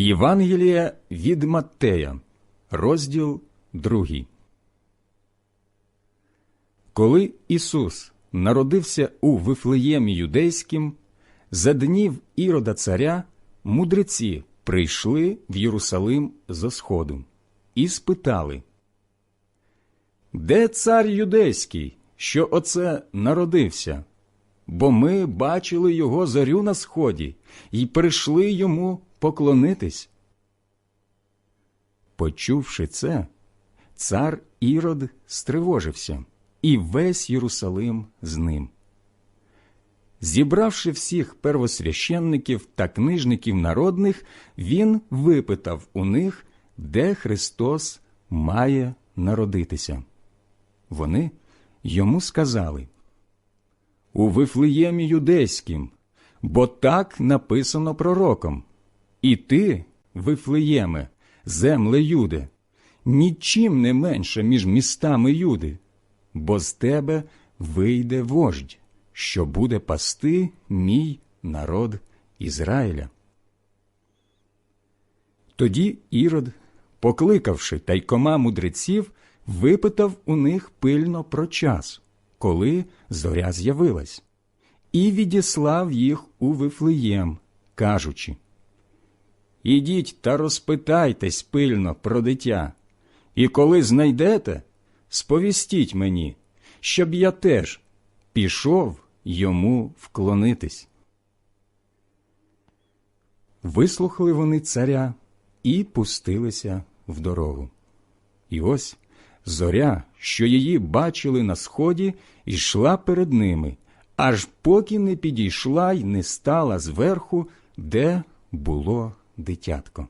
Євангелія від Маттея, розділ 2. Коли Ісус народився у Вифлеємі Юдейським, за днів Ірода царя мудреці прийшли в Єрусалим зо сходу і спитали, Де цар юдейський, що оце народився? Бо ми бачили його зорю на сході і прийшли йому поклонитись. Почувши це, цар Ірод стривожився, і весь Єрусалим з ним. Зібравши всіх первосвященників та книжників народних, він випитав у них, де Христос має народитися. Вони йому сказали у Вифлеємі юдейським, бо так написано пророком. І ти, Вифлеєме, земле Юде, нічим не менше між містами Юди, бо з тебе вийде вождь, що буде пасти мій народ Ізраїля. Тоді Ірод, покликавши тайкома мудреців, випитав у них пильно про час, коли зоря з'явилась, і відіслав їх у Вифлеєм, кажучи Ідіть та розпитайтесь пильно про дитя, і коли знайдете, сповістіть мені, щоб я теж пішов йому вклонитись. Вислухали вони царя і пустилися в дорогу. І ось зоря, що її бачили на сході, йшла перед ними, аж поки не підійшла й не стала зверху, де було дитятко.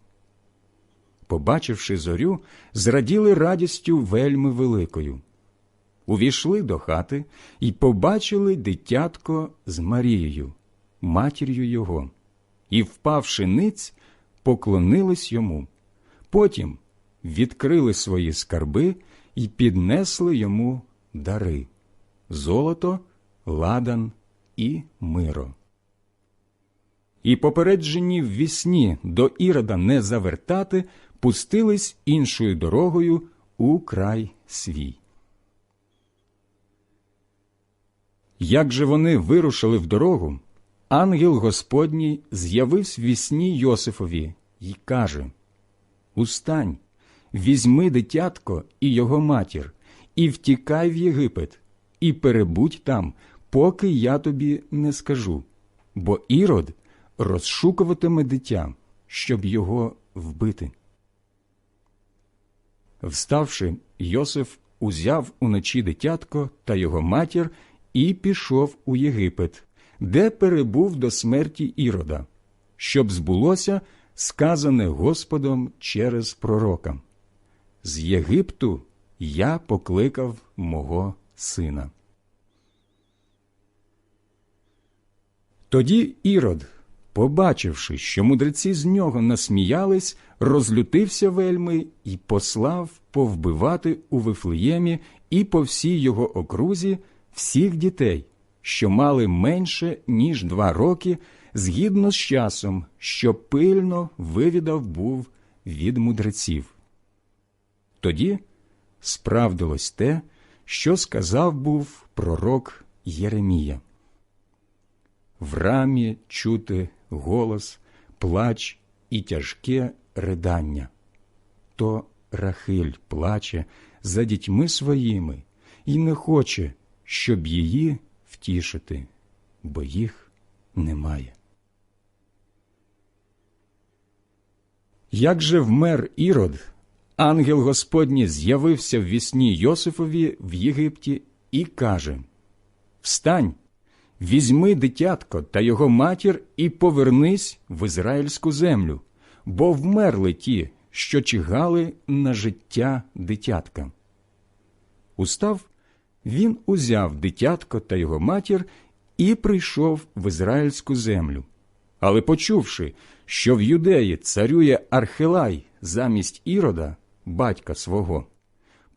Побачивши зорю, зраділи радістю вельми великою. Увійшли до хати і побачили дитятко з Марією, матір'ю його, і, впавши ниць, поклонились йому. Потім відкрили свої скарби і піднесли йому дари золото, ладан і миро. І попереджені в вісні до Ірода не завертати, пустились іншою дорогою у край свій. Як же вони вирушили в дорогу, ангел Господній з'явився в вісні Йосифові й каже Устань, візьми дитятко і його матір, і втікай в Єгипет, і перебудь там, поки я тобі не скажу, бо Ірод розшукуватиме дитя, щоб його вбити. Вставши, Йосиф узяв уночі дитятко та його матір і пішов у Єгипет, де перебув до смерті Ірода, щоб збулося сказане Господом через пророка. З Єгипту я покликав мого сина. Тоді Ірод, побачивши, що мудреці з нього насміялись, розлютився вельми і послав повбивати у Вифлеємі і по всій його окрузі всіх дітей, що мали менше, ніж два роки, згідно з часом, що пильно вивідав був від мудреців. Тоді справдилось те, що сказав був пророк Єремія. В рамі чути голос, плач і тяжке ридання. То Рахиль плаче за дітьми своїми і не хоче, щоб її втішити, бо їх немає. Як же вмер Ірод, ангел Господній з'явився в вісні Йосифові в Єгипті і каже Встань, візьми дитятко та його матір і повернись в ізраїльську землю, бо вмерли ті, що чигали на життя дитятка. Устав, він узяв дитятко та його матір і прийшов в ізраїльську землю. Але почувши, що в юдеї царює Архилай замість Ірода, батька свого,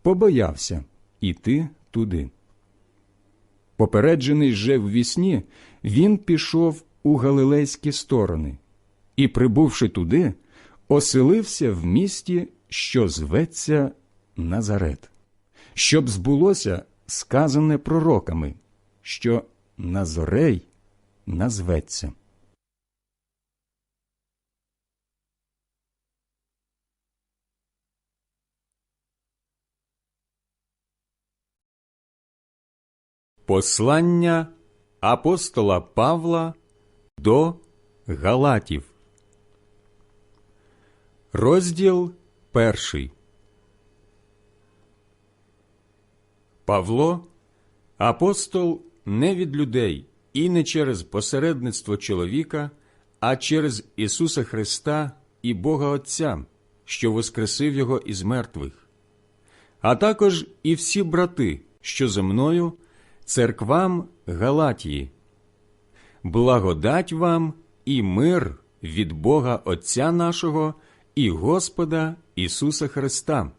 побоявся іти туди. Попереджений же в вісні, він пішов у галилейські сторони і, прибувши туди, оселився в місті, що зветься Назарет, щоб збулося сказане пророками, що Назорей назветься. Послання апостола Павла до Галатів. Розділ перший. Павло, апостол не від людей і не через посередництво чоловіка, а через Ісуса Христа і Бога Отця, що воскресив Його із мертвих, а також і всі брати, що зо мною, церквам Галатії. Благодать вам і мир від Бога Отця нашого і Господа Ісуса Христа,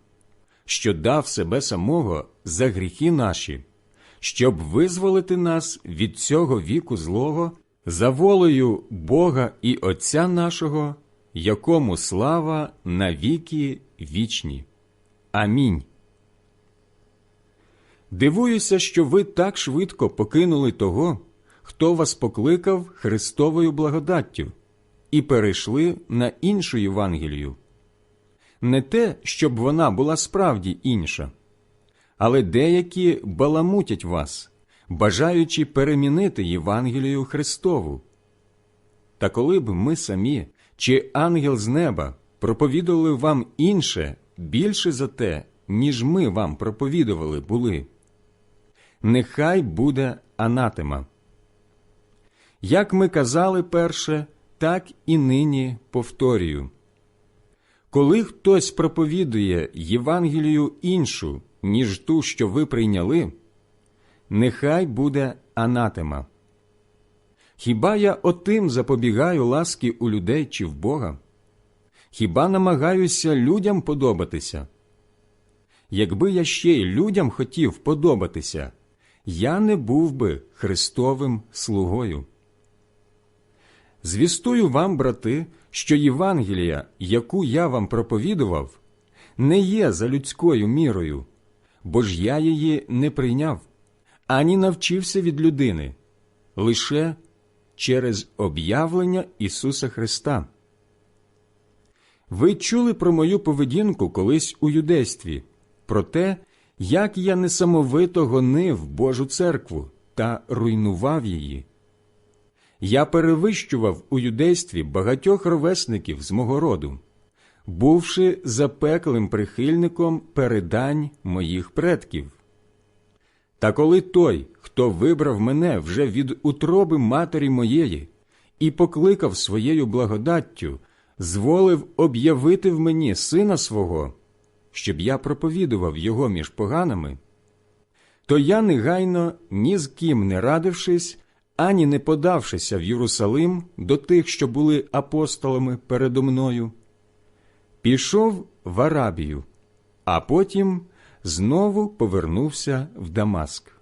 що дав себе самого за гріхи наші, щоб визволити нас від цього віку злого за волею Бога і Отця нашого, якому слава на віки вічні. Амінь. Дивуюся, що ви так швидко покинули того, хто вас покликав Христовою благодаттю, і перейшли на іншу Євангелію. Не те, щоб вона була справді інша, але деякі баламутять вас, бажаючи перемінити Євангелію Христову. Та коли б ми самі чи ангел з неба проповідували вам інше більше за те, ніж ми вам проповідували були, нехай буде анатема. Як ми казали перше, так і нині повторюю. Коли хтось проповідує Євангелію іншу, ніж ту, що ви прийняли, нехай буде анатема. Хіба я отим запобігаю ласки у людей чи в Бога? Хіба намагаюся людям подобатися? Якби я ще й людям хотів подобатися, я не був би Христовим слугою. Звістую вам, брати, що Євангелія, яку я вам проповідував, не є за людською мірою, бо ж я її не прийняв, ані навчився від людини, лише через об'явлення Ісуса Христа. Ви чули про мою поведінку колись у юдействі, про те, як я несамовито гонив Божу церкву та руйнував її. Я перевищував у юдействі багатьох ровесників з мого роду, бувши запеклим прихильником передань моїх предків. Та коли той, хто вибрав мене вже від утроби матері моєї і покликав своєю благодаттю, зволив об'явити в мені сина свого, щоб я проповідував його між поганими, то я негайно, ні з ким не радившись, ані не подавшися в Єрусалим до тих, що були апостолами передо мною, пішов в Арабію, а потім знову повернувся в Дамаск.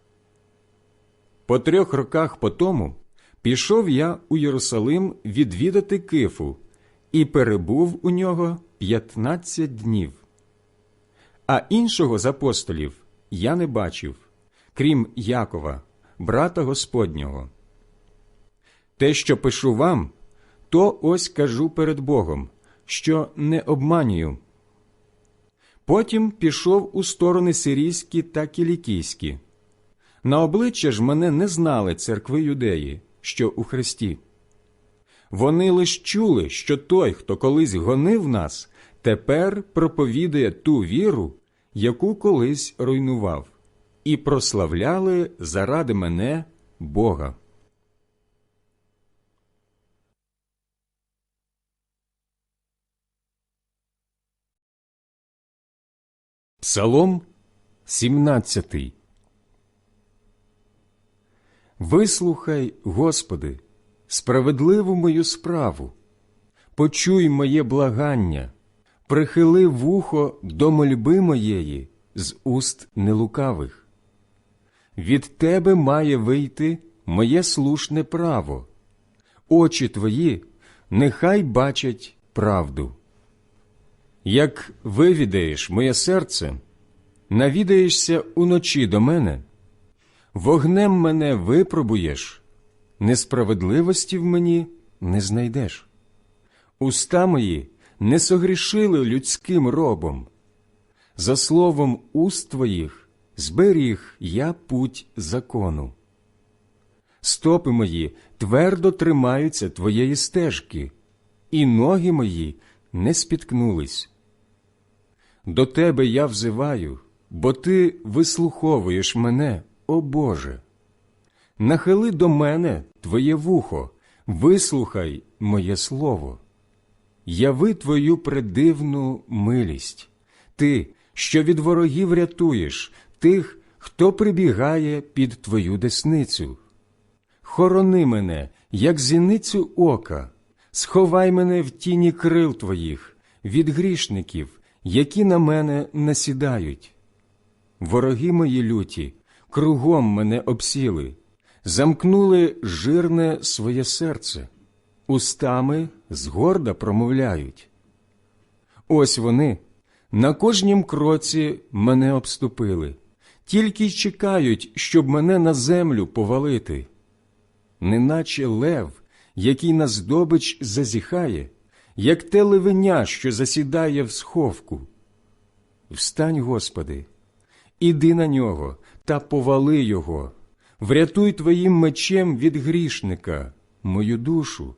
По трьох роках по тому пішов я у Єрусалим відвідати Кифу і перебув у нього п'ятнадцять днів. А іншого з апостолів я не бачив, крім Якова, брата Господнього. Те, що пишу вам, то ось кажу перед Богом, що не обманюю. Потім пішов у сторони сирійські та кілікійські. На обличчя ж мене не знали церкви юдеї, що у Христі. Вони лиш чули, що той, хто колись гонив нас, тепер проповідує ту віру, яку колись руйнував, і прославляли заради мене Бога. Псалом 17 Вислухай, Господи, справедливу мою справу, почуй моє благання, прихили вухо до мольби моєї з уст нелукавих. Від Тебе має вийти моє слушне право, очі Твої нехай бачать правду. Як вивідаєш моє серце, навідаєшся уночі до мене, вогнем мене випробуєш, несправедливості в мені не знайдеш. Уста мої не согрішили людським робом. За словом уст твоїх зберіг я путь закону. Стопи мої твердо тримаються твоєї стежки, і ноги мої не спіткнулись. До тебе я взиваю, бо ти вислуховуєш мене, о Боже. Нахили до мене твоє вухо, вислухай моє слово. Яви твою предивну милість, ти, що від ворогів рятуєш, тих, хто прибігає під твою десницю. Хорони мене, як зіницю ока, сховай мене в тіні крил твоїх, від грішників, які на мене насідають. Вороги мої люті, кругом мене обсіли, замкнули жирне своє серце, устами згорда промовляють. Ось вони на кожнім кроці мене обступили, тільки й чекають, щоб мене на землю повалити. Неначе лев, який на здобич зазіхає, як те левеня, що засідає в сховку. Встань, Господи, іди на нього та повали його, врятуй твоїм мечем від грішника, мою душу,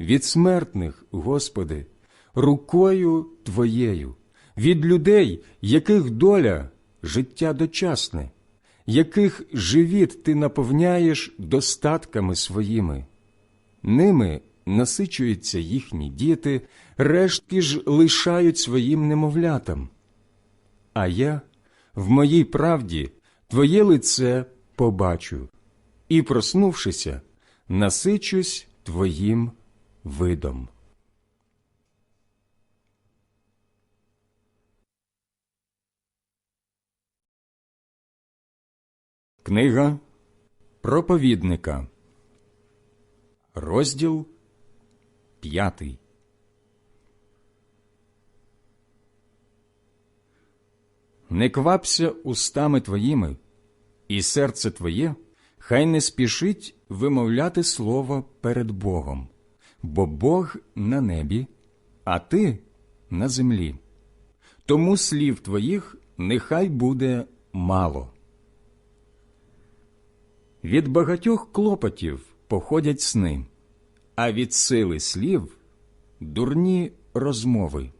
від смертних, Господи, рукою Твоєю, від людей, яких доля життя дочасне, яких живіт ти наповняєш достатками своїми. Ними насичуються їхні діти, рештки ж лишають своїм немовлятам. А я в моїй правді твоє лице побачу, і, проснувшися, насичусь твоїм видом. Книга проповідника, розділ п'ятий. Не квапся устами твоїми, і серце твоє хай не спішить вимовляти слово перед Богом, бо Бог на небі, а ти на землі. Тому слів твоїх нехай буде мало. Від багатьох клопотів походять сни, а від сили слів дурні розмови.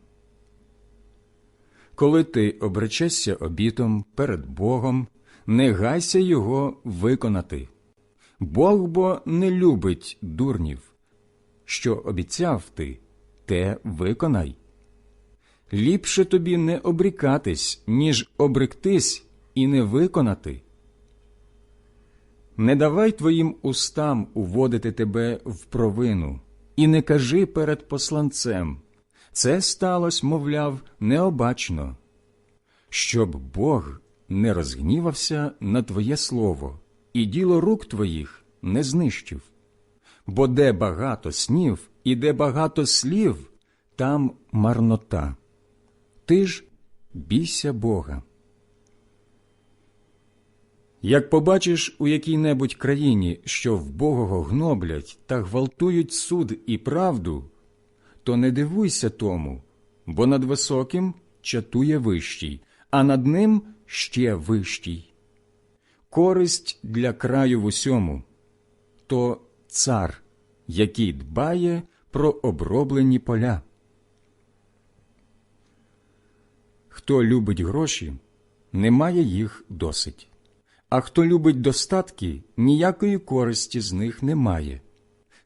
Коли ти обречешся обітом перед Богом, не гайся його виконати. Бог бо не любить дурнів. Що обіцяв ти, те виконай. Ліпше тобі не обрікатись, ніж обректись і не виконати. Не давай твоїм устам уводити тебе в провину, і не кажи перед посланцем. Це сталося, мовляв, необачно, щоб Бог не розгнівався на твоє слово, і діло рук твоїх не знищив. Бо де багато снів і де багато слів, там марнота. Ти ж бійся Бога. Як побачиш у якій-небудь країні, що вбогого гноблять та гвалтують суд і правду, то не дивуйся тому, бо над високим чатує вищий, а над ним ще вищий. Користь для краю в усьому то цар, який дбає про оброблені поля. Хто любить гроші, не має їх досить. А хто любить достатки, ніякої користі з них немає.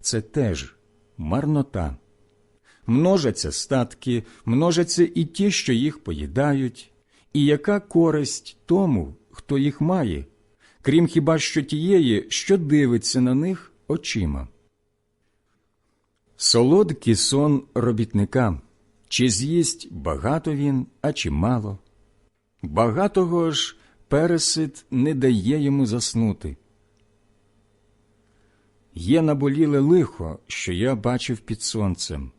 Це теж марнота. Множаться статки, множаться і ті, що їх поїдають, і яка користь тому, хто їх має, крім хіба що тієї, що дивиться на них очима. Солодкий сон робітника, чи з'їсть багато він, а чи мало. Багатого ж пересид не дає йому заснути. Є наболіле лихо, що я бачив під сонцем.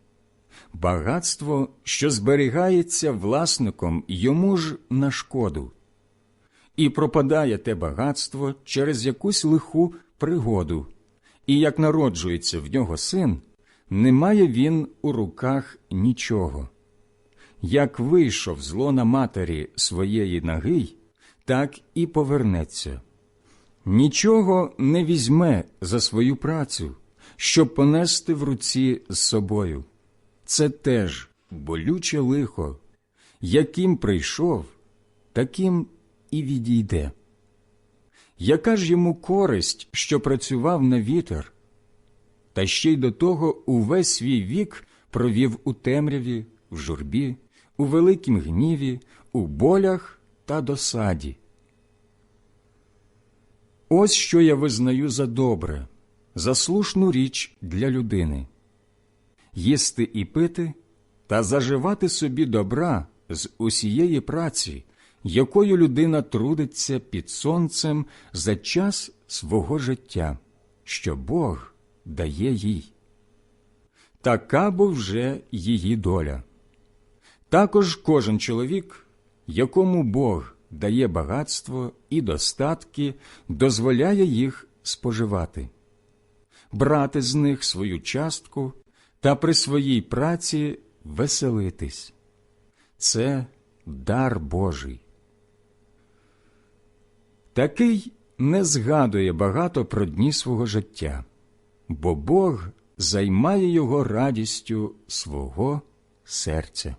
багатство, що зберігається власником йому ж на шкоду, і пропадає те багатство через якусь лиху пригоду, і як народжується в нього син, не має він у руках нічого. Як вийшов з лона матері своєї ноги, так і повернеться. Нічого не візьме за свою працю, щоб понести в руці з собою. Це теж болюче лихо, яким прийшов, таким і відійде. Яка ж йому користь, що працював на вітер, та ще й до того увесь свій вік провів у темряві, в журбі, у великім гніві, у болях та досаді. Ось що я визнаю за добре, за слушну річ для людини їсти і пити та заживати собі добра з усієї праці, якою людина трудиться під сонцем за час свого життя, що Бог дає їй. Така бо вже її доля. Також кожен чоловік, якому Бог дає багатство і достатки, дозволяє їх споживати, брати з них свою частку та при своїй праці веселитись. Це дар Божий. Такий не згадує багато про дні свого життя, бо Бог займає його радістю свого серця.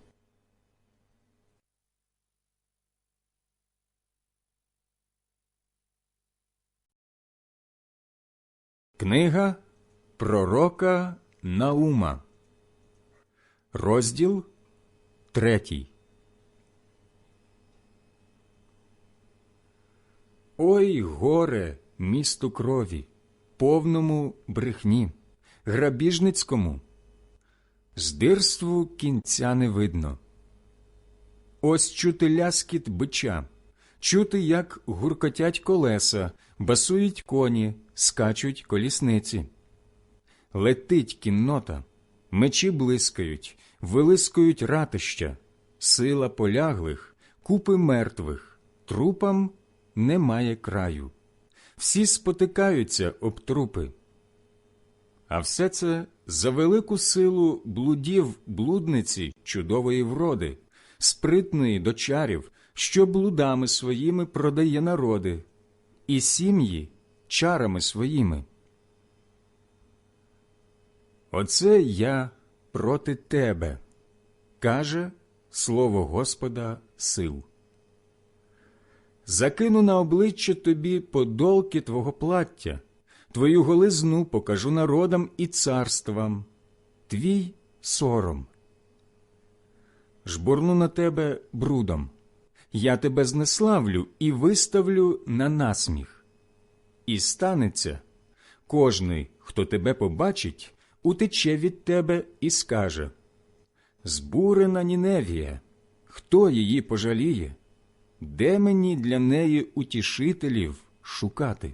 Книга Пророка Наума, розділ третій. Ой горе місту крові, повному брехні, грабіжницькому, здирству кінця не видно. Ось чути ляскіт бича, чути, як гуркотять колеса, басують коні, скачуть колісниці. Летить кіннота, мечі блискають, вилискують ратища, сила поляглих, купи мертвих, трупам немає краю. Всі спотикаються об трупи. А все це за велику силу блудів блудниці чудової вроди, спритної до чарів, що блудами своїми продає народи, і сім'ї чарами своїми. Оце я проти тебе, каже слово Господа сил. Закину на обличчя тобі подолки твого плаття, твою голизну покажу народам і царствам, твій сором. Жбурну на тебе брудом, я тебе знеславлю і виставлю на насміх. І станеться кожний, хто тебе побачить, утече від тебе і скаже Збурена Ніневія, хто її пожаліє? Де мені для неї утішителів шукати?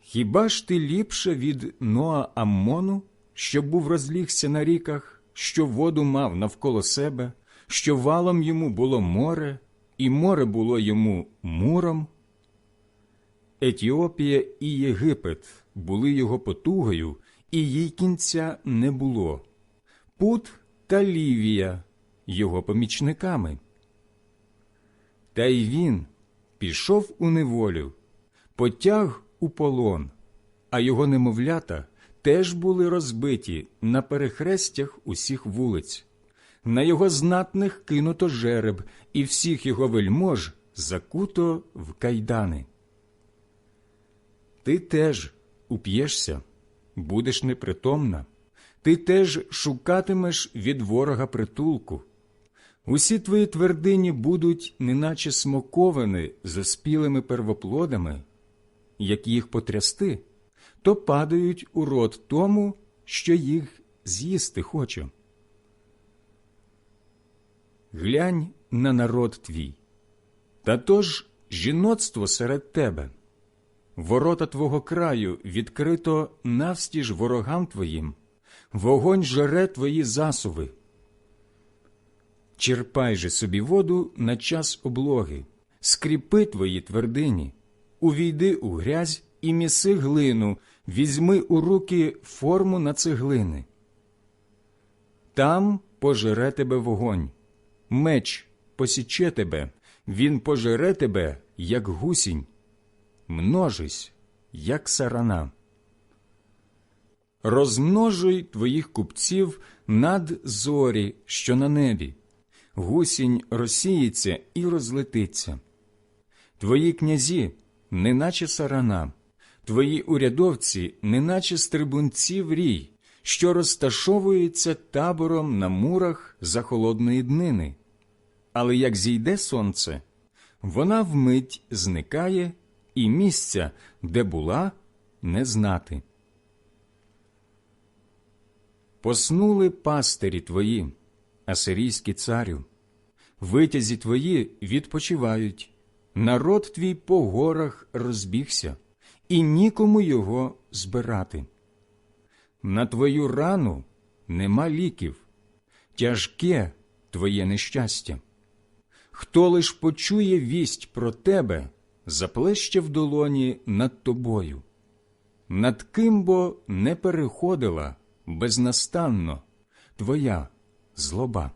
Хіба ж ти ліпше від Ноа Аммону, що був розлігся на ріках, що воду мав навколо себе, що валом йому було море, і море було йому муром? Етіопія і Єгипет були його потугою, і їй кінця не було. Пут та Лівія його помічниками. Та й він пішов у неволю, потяг у полон, а його немовлята теж були розбиті на перехрестях усіх вулиць. На його знатних кинуто жереб, і всіх його вельмож закуто в кайдани. Ти теж уп'єшся, будеш непритомна, ти теж шукатимеш від ворога притулку. Усі твої твердині будуть, неначе смоковини з оспілими первоплодами, як їх потрясти, то падають у рот тому, що їх з'їсти хоче. Глянь на народ твій, та то ж жіноцтво серед тебе. Ворота твого краю відкрито навстіж ворогам твоїм, вогонь жере твої засуви. Черпай же собі воду на час облоги, скріпи твої твердині, увійди у грязь і міси глину, візьми у руки форму на цеглини. Там пожере тебе вогонь, меч посіче тебе, він пожере тебе, як гусінь, множись, як сарана. Розмножуй твоїх купців над зорі, що на небі, гусінь розсіється і розлетиться. Твої князі, неначе сарана, твої урядовці, неначе стрибунці в рій, що розташовуються табором на мурах за холодної днини. Але як зійде сонце, вона вмить зникає, і місця, де була, не знати. Поснули пастирі твої, асирійські царю, витязі твої відпочивають, народ твій по горах розбігся, і нікому його збирати. На твою рану нема ліків, тяжке твоє нещастя. Хто лиш почує вість про тебе, заплеще в долоні над тобою. Над ким бо не переходила безнастанно твоя злоба.